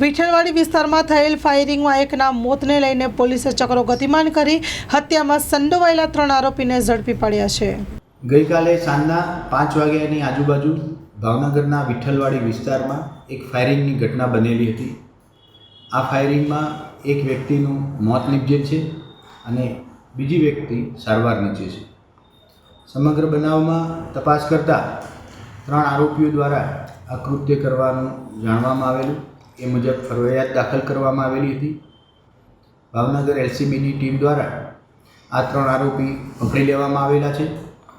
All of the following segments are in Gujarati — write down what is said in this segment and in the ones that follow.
વિઠ્ઠલવાડી વિસ્તારમાં થયેલ ફાયરિંગમાં એકના મોતને લઈને પોલીસે ચક્રો ગતિમાન કરી હત્યામાં સંડોવાયેલા ત્રણ આરોપીને ઝડપી પાડ્યા છે. ગઈકાલે સાંજના પાંચ વાગ્યાની આજુબાજુ ભાવનગરના વિઠ્ઠલવાડી વિસ્તારમાં એક ફાયરિંગની ઘટના બનેલી હતી. આ ફાયરિંગમાં એક વ્યક્તિનું મોત નીપજેલ છે અને બીજી વ્યક્તિ સારવાર નીચે છે. સમગ્ર બનાવમાં તપાસ કરતાં ત્રણ આરોપીઓ દ્વારા આ કૃત્ય કરવાનું જાણવામાં આવેલું. એ મુજબ ફરજિયાત દાખલ કરવામાં આવેલી હતી. ભાવનગર એલસીબીની ટીમ દ્વારા આ ત્રણ આરોપી પકડી લેવામાં આવેલા છે.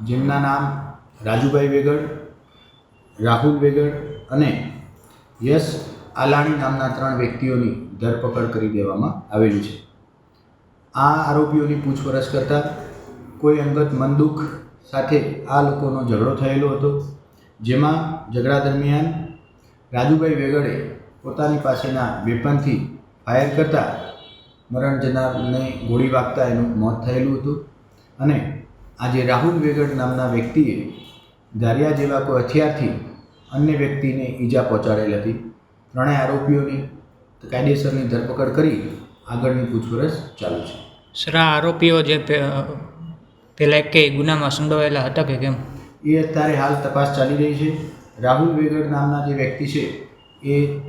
જેમના નામ રાજુભાઈ વેગડ, રાહુલ વેગડ અને યશ આલાણી નામના ત્રણ વ્યક્તિઓની ધરપકડ કરી દેવામાં આવેલી છે. આ આરોપીઓની પૂછપરછ કરતાં કોઈ અંગત મનદુખ સાથે આ લોકોનો ઝઘડો થયેલો હતો. જેમાં ઝઘડા દરમિયાન રાજુભાઈ વેગડે પોતાની પાસેના વેપનથી ફાયર કરતાં મરણ જનારને ગોળી વાગતા એનું મોત થયેલું હતું. અને આજે રાહુલ વેગડ નામના વ્યક્તિએ ધારિયા જેવા કોઈ હથિયારથી અન્ય વ્યક્તિને ઈજા પહોંચાડેલ હતી. ત્રણેય આરોપીઓની કાયદેસરની ધરપકડ કરી આગળની પૂછપરછ ચાલુ છે. સર આ આરોપીઓ જે પહેલાં કે ગુનામાં સંડોવાયેલા હતા કે કેમ? એ અત્યારે હાલ તપાસ ચાલી રહી છે. રાહુલ વેગડ નામના જે વ્યક્તિ છે એ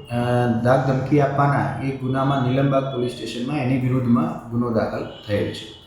દાગ ધમકી આપવાના એ ગુનામાં નીલમબાગ પોલીસ સ્ટેશનમાં એની વિરુદ્ધમાં ગુનો દાખલ થયેલ છે.